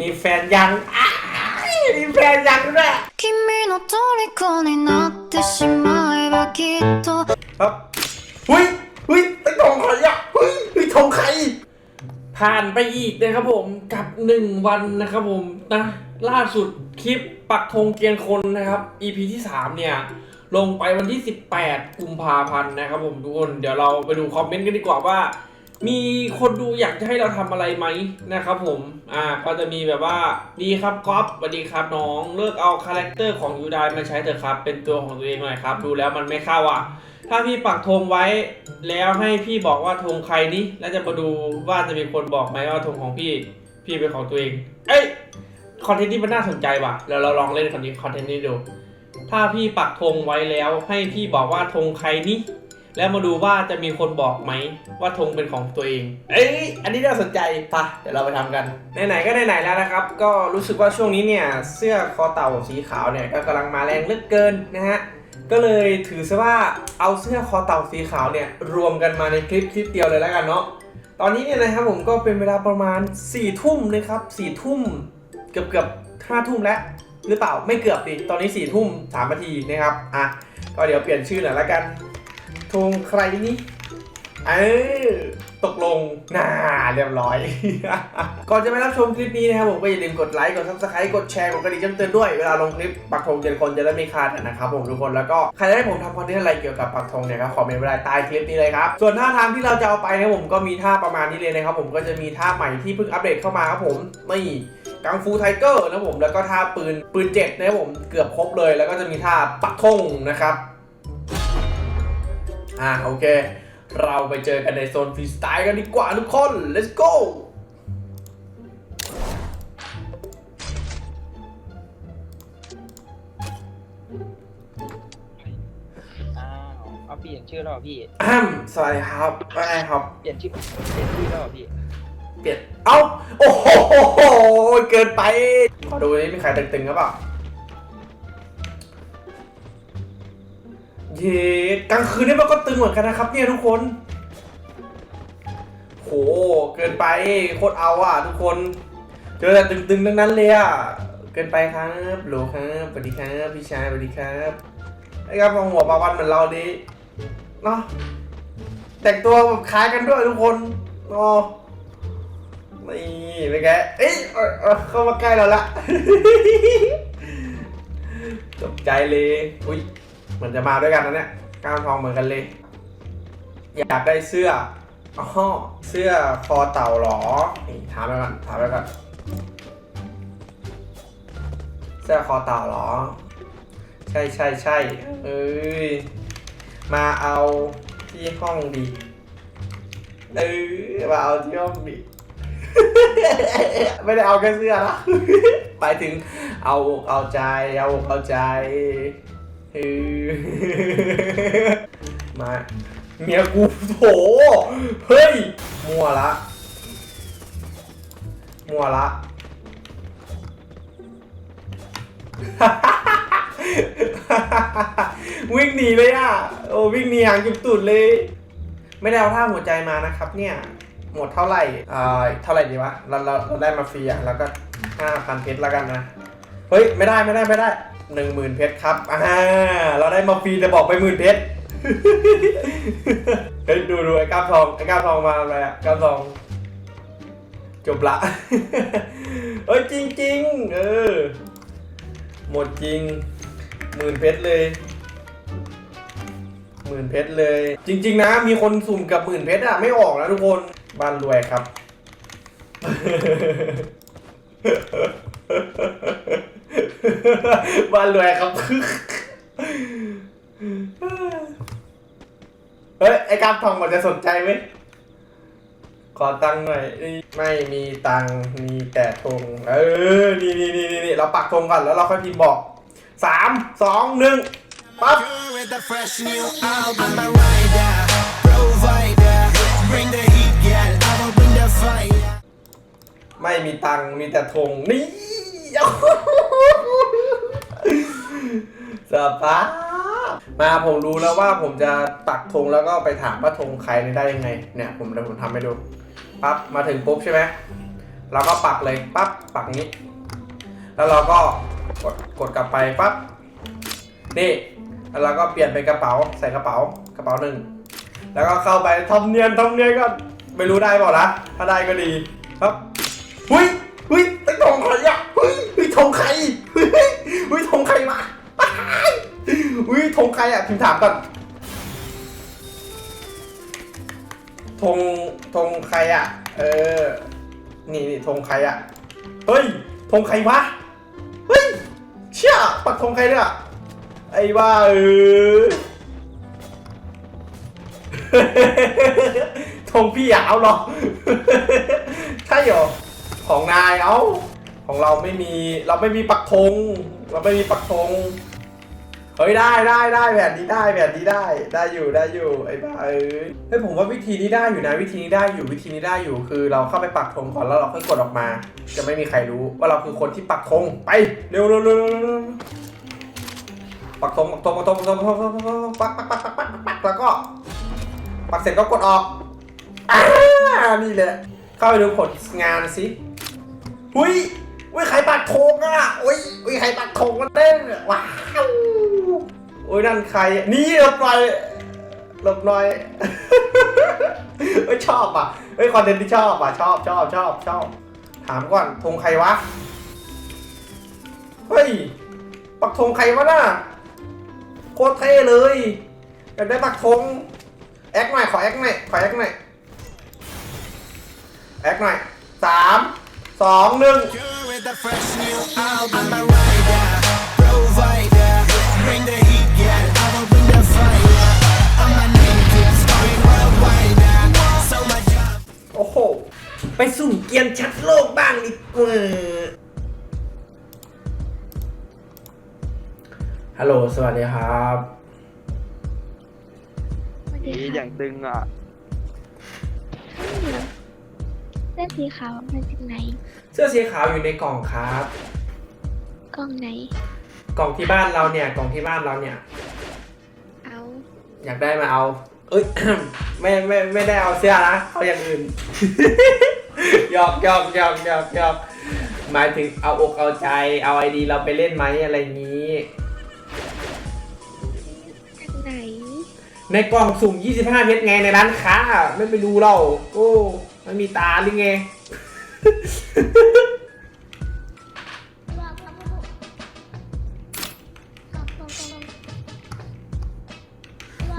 มีแฟนยังอ้ายมีแฟนยังด้วย 君の虜になってしまえばきっと ครับหุยหุยไอ้ทองใครอ่ะหุยหุยทองใคร ผ่านไปอีกนะครับผมกับหนึ่งวันนะครับผมนะล่าสุดคลิปปักธงเกียนคนนะครับ EP ที่ 3 เนี่ย ลงไปวันที่ 18 กุมภาพันธ์นะครับผมทุกคนเดี๋ยวเราไปดูคอมเมนต์กันดีกว่าว่า มีคนดูอยากจะให้เราทำอะไรไหมนะครับผม อ่า ก็จะมีแบบว่า ดีครับก๊อฟสวัสดีครับน้อง เลิกเอาคาแรคเตอร์ของยูไดมาใช้เถอะครับ เป็นตัวของตัวเองหน่อยครับ ดูแล้วมันไม่เข้าอะ ถ้าพี่ปักธงไว้ แล้วให้พี่บอกว่าธงใครนี่แล้วจะมาดูว่าจะมีคนบอกไหมว่าธงของพี่ พี่เป็นของตัวเอง เอ้ย คอนเทนต์นี้มันน่าสนใจว่ะ แล้วเราลองเล่นคอนนี้คอนเทนต์นี้ดู ถ้าพี่ปักธงไว้แล้วให้พี่บอกว่าธงใครนี่ แล้วมาดูว่าจะมีคนบอกไหมว่าธงเป็นของตัวเอง เอ้ย อันนี้น่าสนใจปะเดี๋ยวเราไปทำกัน ไหนๆก็ไหนๆแล้วนะครับ ก็รู้สึกว่าช่วงนี้เนี่ย เสื้อคอเต่าสีขาวเนี่ยก็กำลังมาแรงเหลือเกินนะฮะ ก็เลยถือซะว่าเอาเสื้อคอเต่าสีขาวเนี่ยรวมกันมาในคลิปคลิปเดียวเลยแล้วกันเนาะ ตอนนี้เนี่ยนะครับผมก็เป็นเวลาประมาณ4ี่ทุ่มนะครับสี่ทุ่มเกือบเกือบห้าทุ่มแล้วหรือเปล่าไม่เกือบดิตอนนี้4ี่ทุ่มสามนาทีนะครับอะก็เดี๋ยวเปลี่ยนชื่อหน่อยละกัน ธงใครนี่เออตกลงน่าเรียบร้อย ก่อนจะไปรับชมคลิปนี้นะครับผมก็อย่าลืมกดไลค์ กดซับสไครต์กดแชร์ กดกระดิ่งแจ้งเตือนด้วย เวลาลงคลิปปักธงเจนคนจะได้ไม่พลาดนะครับผมทุกคน แล้วก็ใครจะให้ผมทำคอนเทนต์อะไรเกี่ยวกับปักธงเนี่ยครับคอมเมนต์ไว้ใต้คลิปนี้เลยครับ ส่วนท่าทางที่เราจะเอาไปนะครับผมก็มีท่าประมาณนี้เลยนะครับผมก็จะมีท่าใหม่ที่เพิ่งอัปเดตเข้ามาครับผมไม่กังฟูไทเกอร์นะครับผมแล้วก็ท่าปืนปืนเจ็ดนะครับผมเกือบครบเลย แล้วก็จะมีท่าปักธงนะครับ อ่าโอเค เราไปเจอกันในโซนฟรีสไตล์กันดีกว่าทุกคน let's go อ้าวเอาเปลี่ยนชื่อแล้วเหรอพี่ อ้มสวัสดีครับว่าไงครับ เปลี่ยนชื่อ เปลี่ยนชื่อแล้วเหรอพี่ เปลี่ยน เอ้า โอ้โห เกินไป ขอดูนี่มีใครตึงๆหรือเปล่า เย็ดกลางคืนนี่มันก็ตึงเหมือนกันนะครับ เนี่ยทุกคน โห เกินไปโคตรเอาอะ ทุกคน เจอแต่ตึงๆทั้งนั้นเลยอะ เกินไปครับโหลครับสวัสดีครับพี่ชายสวัสดีครับไอ้ครับมองหัวปลาวันเหมือนเราดิเนาะแต่งตัวแบบคล้ายกันด้วยทุกคนอ๋อนี่เป็นไงเอ้ยเอ่เอ่อเข้ามาใกล้เราละตกใจเลย อุ้ย เหมือนจะมาด้วยกันนะเนี่ยก้ามทองเหมือนกันเลย อยากได้เสื้ออ๋อเสื้อคอเต่าหรอนี่ถามไปก่อนถามไปก่อนเสื้อคอเต่าหรอ ใช่ใช่ใช่เอ้ยมาเอาที่ห้องดีเออมาเอาที่ห้องดีไม่ได้เอาแค่เสื้อนะ ไปถึงเอาอกเอาใจ เอาอกเอาใจ เออมาเมียกูโถเฮ้ย มัวละ มัวละวิ่งหนีเลยอะ โอ้วิ่งหนีหางจุดตุดเลย ไม่ได้เอาท่าหัวใจมานะครับ เนี่ย หมดเท่าไหร่อ่าเท่าไหร่ดีวะ เราเราเราได้มาฟรีอะแล้วก็ห้าพันเพชรแล้วกันนะ เฮ้ย ไม่ได้ไม่ได้ไม่ได้ หนึ่งหมื่นเพชรครับ อ่า เราได้มาฟรีแต่บอกไปหมื่นเพชร เฮ้ยดูดูไอ้ก้ามทองไอ้ก้ามทองมาอะไรอะก้ามทอง จบละเฮ้ยจริงจริงเออ หมดจริงหมื่นเพชรเลยหมื่นเพชรเลย จริง ๆ นะ มีคนสุ่มกับหมื่นเพชรอะไม่ออกนะทุกคนบ้านรวยครับ บ้านรวยครับ เฮ้ย ไอ้กามทองมันจะสนใจไหมขอตังค์หน่อยไม่มีตังค์มีแต่ธงเออ นี่นี่นี่นี่เราปักธงก่อนแล้วเราค่อยพิมพ์บอกสามสองหนึ่งปั๊บ ไม่มีตังค์มีแต่ธงนี่ สปามาผมรู้แล้วว่าผมจะปักธงแล้วก็ไปถามว่าธงใครนี่ได้ยังไง เนี่ยผมเดี๋ยวผมทำให้ดูปั๊บมาถึงปุ๊บใช่ไหมเราก็ปักเลยปั๊บปักนี้ แล้วเราก็กดกดกลับไปปั๊บนี่แล้วเราก็เปลี่ยนเป็นกระเป๋าใส่กระเป๋ากระเป๋าหนึ่งแล้วก็เข้าไปทำเนียนทำเนียนก็ไม่รู้ได้เปล่านะถ้าได้ก็ดีครับหุยหุยไอ้ทองใครอะหุยหุยทองใครหุยหุยทองใครมา หุยทองใครอะพิมถามก่อนธงธงใครอะเออ นี่นี่ธงใครอะเฮ้ยธงใครวะ เฮ้ย เชี่ยปักธงใครเนี่ยไอ้บ้าเออธงพี่อะเอาหรอ ใช่เหรอ ของนายเอา ของเราไม่มี เราไม่มีปักธง เราไม่มีปักธง เฮ้ยได้ได้ได้แบบนี้ได้แบบนี้ได้ได้อยู่ได้อยู่ไอ้บ้าเอ้ยเฮ้ยผมว่าวิธีนี้ได้อยู่นะวิธีนี้ได้อยู่วิธีนี้ได้อยู่คือเราเข้าไปปักธงก่อนแล้วเราค่อยกดออกมา จะไม่มีใครรู้ว่าเราคือคนที่ปักธงไปเร็วเร็วเร็วเร็วเร็วปักธงปักธงปักธงปักธงปักธงปักปักปักปักปักปักแล้วก็ ปักเสร็จก็กดออกอ่านี่แหละเข้าไปดูผลงานสิหุ้ยอุ้ยใครปักธงอะอุ้ยอุ้ยใครปักธงกันเต้นว้าว อ้ยนั่นใคร นี่หลบหน่อยหลบหน่อย เฮ้ยชอบอะ เฮ้ยคอนเทนต์ที่ชอบอะ ชอบชอบชอบชอบ ถามก่อนธงใครวะ เฮ้ย ปักธงใครวะน่ะ โคตรเท่เลยอยากได้ปักธง แอคหน่อย ขอแอคหน่อย ขอแอคหน่อย แอคหน่อยสามสองหนึ่ง ไปสุ่มเกียนชัดโลกบ้างดีกว่าฮัลโหลสวัสดีครับ สวัสดีนี่อค่ะย่างตึงอะ เส้นสีขาวมาจากไหน เสื้อสีขาวอยู่ในกล่องครับ กล้องไหน กล่องที่บ้านเราเนี่ย กล่องที่บ้านเราเนี่ย เอาอยากได้มาเอา เอ้ย ไม่ไม่ไม่ได้เอาเสื้อนะเอาอย่างอื่น หยอกหยอกหยอกหยอกหยอกหมายถึงเอาอกเอาใจ เอาไอดีเราไปเล่นไหมอะไรอย่างนี้ จากไหน ในกล่องสุ่ม 25เพชรไงในร้านค้า ไม่ไปดูเราโอ้มันมีตาหรือไง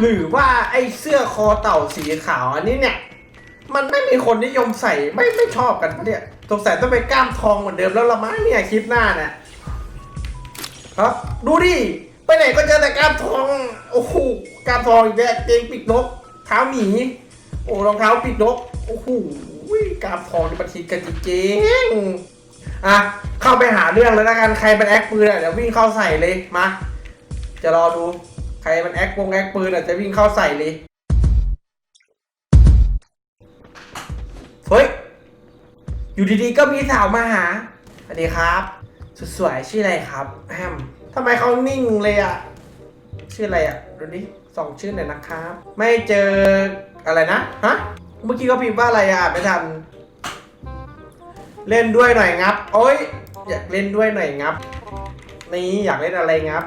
หรือว่าไอ้เสื้อคอเต่าสีขาวอันนี้เนี่ย มันไม่มีคนนิยมใส่ไม่ไม่ชอบกันปะเนี่ยสงสัยต้องไปกล้ามทองเหมือนเดิมแล้วละมั้งเนี่ยคลิปหน้าเนี่ยครับดูดิไปไหนก็เจอแต่กล้ามทองโอ้โหกล้ามทองอีกแล้วเกงปีกนกเท้าหมีโอ้รองเท้าปีกนกโอ้โหกล้ามทองนี่มันฮิตกันจริงๆอะเข้าไปหาเรื่องแล้วนะกันใครเป็นแอคปืนอะเดี๋ยววิ่งเข้าใส่เลยมาจะรอดูใครมันแอควงแอคปืนอาจจะวิ่งเข้าใส่เลย เฮ้ย อยู่ดีๆก็มีสาวมาหาสวัสดีครับ สุดสวยชื่ออะไรครับแฮมทำไมเขานิ่งเลยอะชื่ออะไรอะดูดิส่องชื่อหน่อยนะครับ ไม่เจออะไรนะฮะเมื่อกี้เขาพิมพ์ว่าอะไรอะอ่านไม่ทันเล่นด้วยหน่อยงับ โอ้ยอยากเล่นด้วยหน่อยงับ นี่อยากเล่นอะไรงับ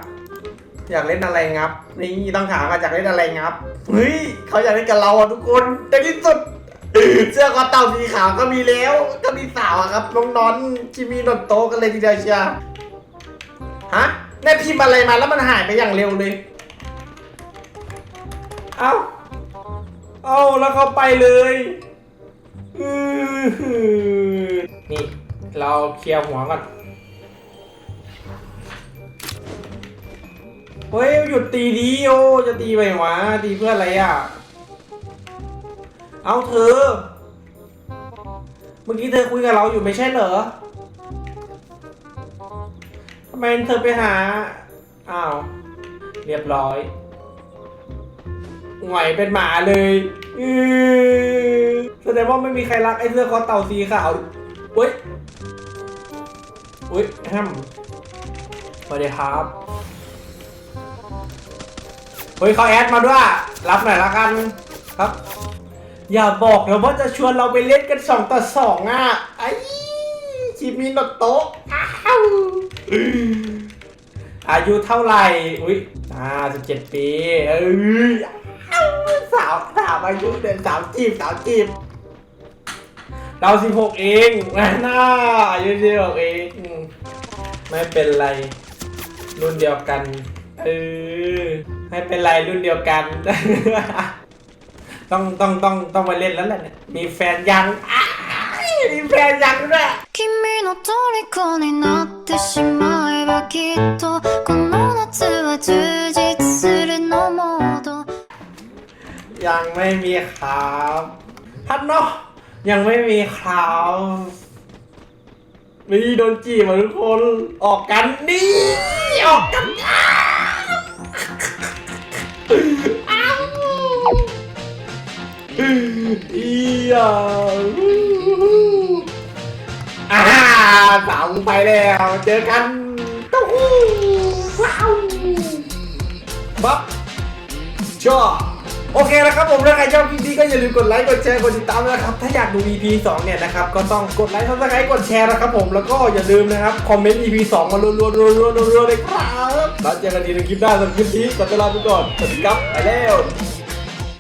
อยากเล่นอะไรงับ นี่ต้องถามว่าอยากเล่นอะไรงับ เฮ้ยเขาอยากเล่นกับเราอะทุกคนแต่ที่สุด เสื้อคอเต่าสีขาวก็มีแล้ว ก็มีสาวอะครับน้องนอนจิมีนนโตกันเลยทีเดียวเชียวฮะแม่พิมพ์อะไรมาแล้วมันหายไปอย่างเร็วเลย เอ้า เอ้าแล้วเขาไปเลยนี่ เราเคลียร์หัวก่อน เฮ้ยหยุดตีดีโอจะตีไปวะตีเพื่ออะไรอะ เอาเธอ เมื่อกี้เธอคุยกับเราอยู่ไม่ใช่เหรอทำไมเธอไปหา อ้าว เรียบร้อยหงอยเป็นหมาเลยอือแสดงว่าไม่มีใครรักไอ้เสื้อคอเต่าสีขาวเฮ้ยอุ้ยแฮมสวัสดีครับเฮ้ยเขาแอดมาด้วย รับหน่อยละกันครับ อย่าบอกนะว่าจะชวนเราไปเล่นกันสองต่อสองอะไอ้มิโนโตะอ้าวอายุเท่าไหร่ อุ้ยอ่าสิบเจ็ดปีเอ้ยอ้าวสาวสาวอายุเดินสาวจีบสาวจีบเราสิบหกเองน่าอายุสิบหกเอง ไม่เป็นไร รุ่นเดียวกัน เออ ไม่เป็นไรรุ่นเดียวกัน ต้องต้องต้องต้องมาเล่นแล้วแหละเนี่ยมีแฟนยังอ้ายมีแฟนยังด้วย 君の虜になってしまえばきっとこの夏は充実するのモード ยังไม่มีครับพัดเนาะยังไม่มีครับมีโดนจีบมาทุกคนออกกันนี่ออกกันอ้าวอ้าว อีอะอ่าสาวไปแล้ว เจอกันตู้หูว้าวบ๊อบชอบโอเคนะครับผมถ้าใครชอบคลิปนี้ก็อย่าลืมกดไลค์ กดแชร์ กดติดตามด้วยนะครับ ถ้าอยากดู EP 2 เนี่ยนะครับ ก็ต้องกดไลค์ซับสไครต์กดแชร์นะครับผม แล้วก็อย่าลืมนะครับ คอมเมนต์ EP 2 มารัวๆรัวๆรัวๆรัวๆเลยครับ แล้วเจอกันทีในคลิปหน้าสำหรับคลิปนี้ขอตัวลาไปก่อน สวัสดีครับ ไปแล้ว